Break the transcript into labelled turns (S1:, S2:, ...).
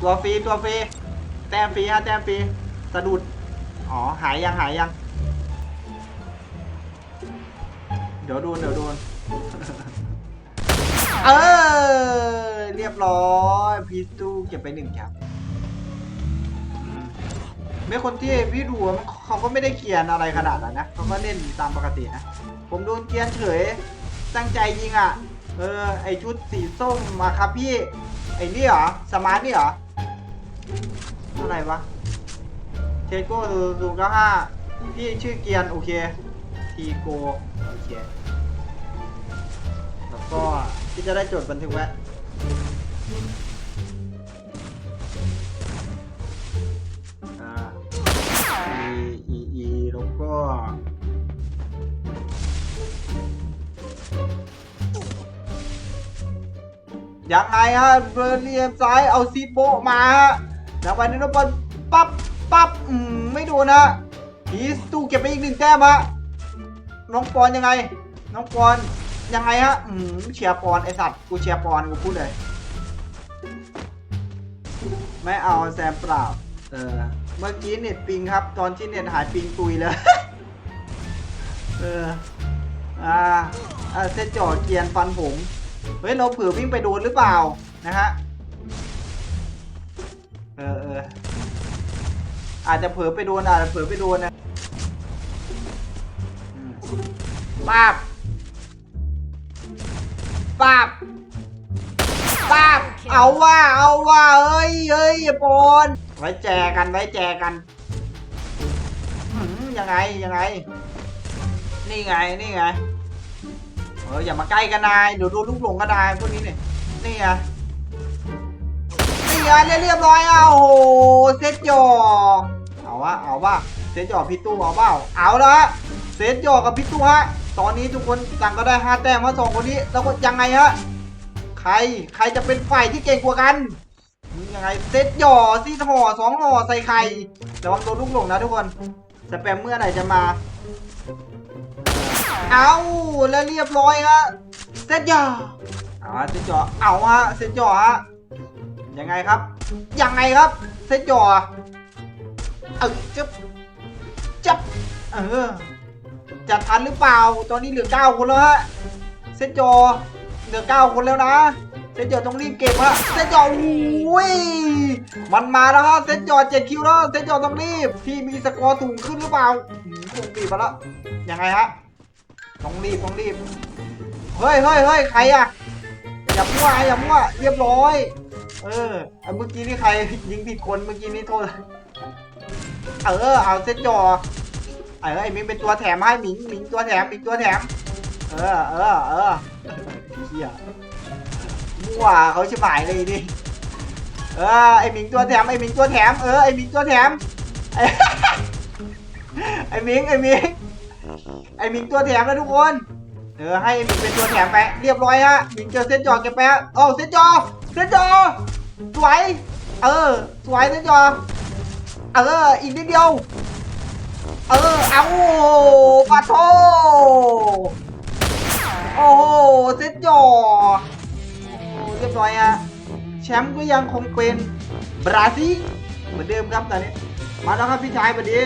S1: ตัวฟรีตัวฟรีแต้มฟรีฮะแต้มฟรีสะดุด อ๋อ หายยังหายยัง เดี๋ยวโดนเดี๋ยวโดนเออเรียบร้อยพีตู้เก็บไปหนึ่งครับไม่คนที่พี่ดูเขาก็ไม่ได้เกียนอะไรขนาดนั้นนะเขาก็เล่นตามปกตินะ ผมโดนเกียนเฉยตั้งใจยิงอะ เออ ไอชุดสีส้มมาครับพี่ ไอนี่เหรอ สมาร์ทนี่เหรอ อะไรวะเทโก้ศูนย์ศูนย์เก้าห้าพี่ชื่อเกียน โอเค ทีโก โอเค แล้วก็ที่จะได้จดบันทึกไว้อ่า e e e แล้วก็ยังไงฮะเบอร์เรียมซ้ายเอาซีโบะมา ฮะจากวันนี้นบอลปั๊บปั๊บอืมไม่โดนนะพีสตู้เก็บไปอีกหนึ่งแต้มฮะน้องปอนยังไง น้องปอนยังไงฮะอืมเชียร์ปอนไอสัตว์กูเชียร์ปอนกูพูดเลยไม่เอาแซมเปล่า เออ เมื่อกี้เน็ตปิงครับ ตอนที่เน็ตหายปิงตุยเลยเออ อ่าอาเส้นจ่อเกียนฟันผม เฮ้ย เราเผื่อวิ่งไปโดนหรือเปล่า นะฮะ ออเอออาจจะเผลอไปโดนอาจจะเผลอไปโดนนะป้าบป้าบป้าบเอาว่าเอาว่าเอ้ยเอ้ยอย่าปนไว้แจกันไว้แจกันยังไงยังไง นี่ไงนี่ไงเอออย่ามาใกล้กันนายเดี๋ยวโดนลูกหลงกันนายพวกนี้เนี่ยนี่ไง นี่ไงเรียบเรียบร้อยอะโอ้โหเซตจอเอาวะเอาวะเซตจอพี่ตู้เอาเปล่าเอาละเซตจอกับพี่ตู้ฮะตอนนี้ทุกคนต่างก็ได้ห้าแต้มมาสองคนนี้แล้วก็ยังไงฮะใครใครจะเป็นฝ่ายที่เก่งกว่ากันยังไงเซตหย่อซี่ห่อสองห่อใส่ไข่ระวังโดนลูกหลงนะทุกคนสแปมเมื่อไหร่จะมา เอาแล้วเรียบร้อยฮะเซตจ่อเอาเซตจ่อเอาฮะเซตจ่อฮะ ยังไงครับ ยังไงครับ เซตจ่อเออจับจับเออจะทันหรือเปล่า ตอนนี้เหลือเก้าคนแล้วฮะ เซตจ่อเหลือเก้าคนแล้วนะ เซตจ่อต้องรีบเก็บฮะ เซตจ่ออุ้ย มันมาแล้วฮะ เซตจ่อเจ็ดคิวแล้ว เซตจ่อต้องรีบ ที่มีสกอร์สูงขึ้นหรือเปล่าหืมสูงปีบมาแล้วยังไงฮะ ต้องรีบต้องรีบ เฮ้ยเฮ้ยเฮ้ยใครอะอย่ามั่วอย่ามั่วเรียบร้อย เออเมื่อกี้นี่ใครยิงผิดคนเมื่อกี้นี่โทษเออเอาเส้นจอเออไอ้มิงเป็นตัวแถมให้หมิงหมิงตัวแถมหมิงตัวแถม เออเออเออเฮียมั่วเขาชิบหายเลยดิเออไอ้หมิงตัวแถมไอ้หมิงตัวแถมเออไอ้หมิงตัวแถมไอ้หมิงไอ้หมิงไอ้หมิงตัวแถมนะทุกคนเออให้หมิงเป็นตัวแถมไปเรียบร้อยฮะหมิงเจอเส้นจอแกไปฮะโอ้าเส้นจอเส้นจอ สวย เออ สวยนะจอ เออ อีกนิดเดียว เออ เอาปาโทโอ้โหเซตจอเรียบร้อยอะแชมป์ก็ยังคงเป็นบราซิลเหมือนเดิมครับตอนนี้ มาแล้วครับพี่ชายสวัสดี